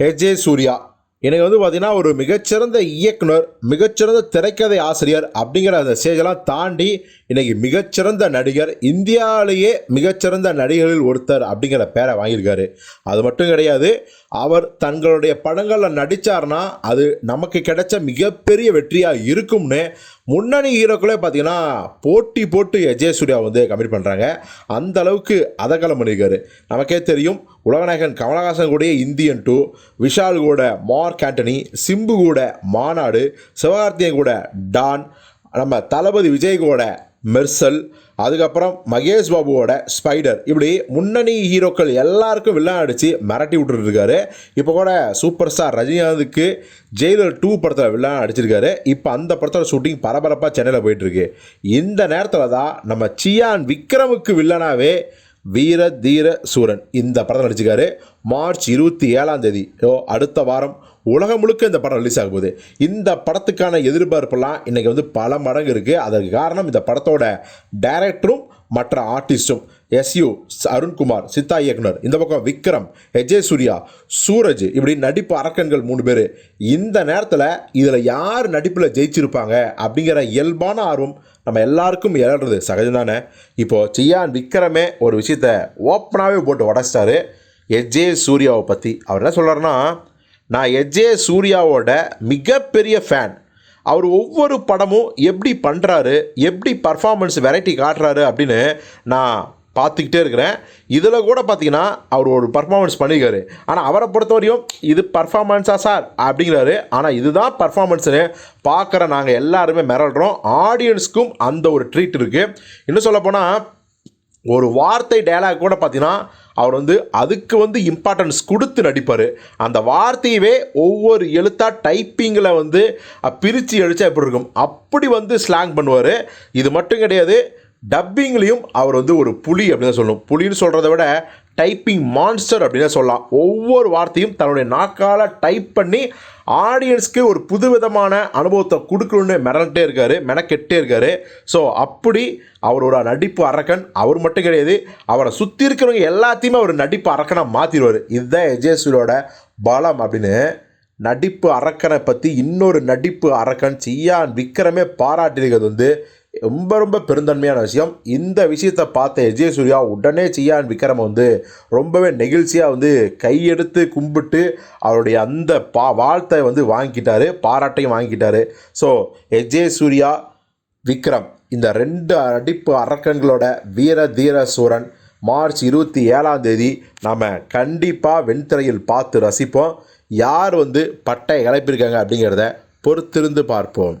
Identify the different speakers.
Speaker 1: AJ Surya எனக்கு வந்து பார்த்திங்கன்னா ஒரு மிகச்சிறந்த இயக்குனர் மிகச்சிறந்த திரைக்கதை ஆசிரியர் அப்படிங்கிற அந்த ஸ்டேஜெல்லாம் தாண்டி இன்னைக்கு மிகச்சிறந்த நடிகர் இந்தியாவிலேயே மிகச்சிறந்த நடிகர்களில் ஒருத்தர் அப்படிங்கிற பேரை வாங்கியிருக்காரு. அது மட்டும் கிடையாது அவர் தங்களுடைய படங்களில் நடித்தார்னா அது நமக்கு கிடைச்ச மிகப்பெரிய வெற்றியாக இருக்கும்னு முன்னணி ஹீரோக்களே பார்த்தீங்கன்னா போட்டி போட்டு அஜய் சூர்யா வந்து கமிட் பண்ணுறாங்க அந்த அளவுக்கு அதகலம் பண்ணியிருக்காரு. நமக்கே தெரியும் உலகநாயகன் கமலஹாசன் கூட இந்தியன் டூ விஷால் கூட மார்க் ஆண்டனி சிம்பு கூட மாநாடு சிவகார்த்தியன் கூட டான் நம்ம தளபதி விஜய் கூட மெர்சல் அதுக்கப்புறம் மகேஷ் பாபுவோட ஸ்பைடர். இப்படி முன்னணி ஹீரோக்கள் எல்லாருக்கும் வில்லன் அடித்து மிரட்டி விட்டுருக்காரு. இப்போ கூட சூப்பர் ஸ்டார் ரஜினிகாந்துக்கு ஜெயிலர் டூ படத்தில் வில்லன் அடிச்சிருக்காரு. இப்போ அந்த படத்தோட ஷூட்டிங் பரபரப்பாக சென்னையில் போயிட்டுருக்கு. இந்த நேரத்தில் தான் நம்ம சியான் விக்ரமுக்கு வில்லனாகவே வீர தீர சூரன் இந்த படத்தில் நடிச்சிருக்காரு. மார்ச் இருபத்தி ஏழாம் தேதி. ஓ அடுத்த வாரம் உலகம் முழுக்க இந்த படம் ரிலீஸ் ஆக போகுது. இந்த படத்துக்கான எதிர்பார்ப்பெல்லாம் இன்றைக்கி வந்து பல மடங்கு இருக்குது அதற்கு காரணம் இந்த படத்தோட டைரக்டரும் மற்ற ஆர்டிஸ்ட்டும் எஸ்யூ அருண்குமார் சித்தா இயக்குனர் இந்த பக்கம் விக்ரம் எஜே சூர்யா சூரஜ் இப்படி நடிப்பு அரக்கன்கள் மூணு பேர். இந்த நேரத்தில் இதில் யார் நடிப்பில் ஜெயிச்சிருப்பாங்க அப்படிங்கிற இயல்பான ஆர்வம் நம்ம எல்லாருக்கும் இழறது சகஜம் தானே இப்போது சியான் விக்ரமே ஒரு விஷயத்த ஓப்பனாகவே போட்டு உடச்சிட்டாரு. எஜே சூர்யாவை பற்றி அவர் என்ன சொல்கிறாருன்னா நான் எஜே சூர்யாவோட மிகப்பெரிய ஃபேன் அவர் ஒவ்வொரு படமும் எப்படி பண்ணுறாரு எப்படி பர்ஃபார்மன்ஸ் வெரைட்டி காட்டுறாரு அப்படின்னு நான் பார்த்துக்கிட்டே இருக்கிறேன். இதில் கூட பார்த்தீங்கன்னா அவர் ஒரு பர்ஃபார்மன்ஸ் பண்ணியிருக்காரு ஆனால் அவரை பொறுத்தவரையும் இது பர்ஃபார்மன்ஸா சார் அப்படிங்கிறாரு. ஆனால் இதுதான் பர்ஃபார்மன்ஸ்னு பார்க்குற நாங்கள் எல்லாருமே மிரள்றோம். ஆடியன்ஸ்க்கும் அந்த ஒரு ட்ரீட் இருக்குது இன்னும் சொல்லப்போனால் ஒரு வார்த்தை டைலாக் கூட பார்த்தீங்கன்னா அவர் வந்து அதுக்கு வந்து இம்பார்ட்டன்ஸ் கொடுத்து நடிப்பார். அந்த வார்த்தையவே ஒவ்வொரு எழுத்தாக டைப்பிங்கில் வந்து பிரித்து எழுச்சா எப்படி இருக்கும்? அப்படி வந்து ஸ்லாங் பண்ணுவார். இது மட்டும் கிடையாது டப்பிங்லேயும் அவர் வந்து ஒரு புலி அப்படின்னு தான் சொல்லணும். புலின்னு சொல்கிறத விட டைப்பிங் மான்ஸ்டர் அப்படின்னு சொல்லலாம். ஒவ்வொரு வார்த்தையும் தன்னுடைய நாக்கால் டைப் பண்ணி ஆடியன்ஸ்க்கு ஒரு புதுவிதமான அனுபவத்தை கொடுக்கணும்னு மிரண்டே இருக்கார் மெனக்கெட்டே இருக்கார். ஸோ அப்படி அவரோட நடிப்பு அரக்கன் அவர் மட்டும் கிடையாது அவரை சுற்றி இருக்கிறவங்க எல்லாத்தையுமே அவர் நடிப்பு அரக்கனாக மாற்றிடுவார் இதுதான் எஜேஸ்வரோட பலம் அப்படின்னு நடிப்பு அரக்கனை பற்றி இன்னொரு நடிப்பு அரக்கன் சியான் விக்ரமே பாராட்டியிருக்கிறது வந்து ரொம்ப ரொம்ப பெருந்தன்மையான விஷயம். இந்த விஷயத்தை பார்த்த விஜய் சூர்யா உடனே சியான் விக்ரம் வந்து ரொம்பவே நெகிழ்ச்சியாக வந்து கையெடுத்து கும்பிட்டு அவருடைய அந்த பா வாழ்த்தை வந்து வாங்கிக்கிட்டாரு பாராட்டையும் வாங்கிக்கிட்டாரு. So S J Suryah Vikram இந்த ரெண்டு நடிப்பு அரக்கன்களோட வீர தீர சூரன் மார்ச் இருபத்தி ஏழாம் தேதி நாம் கண்டிப்பாக வெண்திரையில் பார்த்து ரசிப்போம். யார் வந்து பட்டை இழப்பிருக்காங்க அப்படிங்கிறத பொறுத்திருந்து பார்ப்போம்.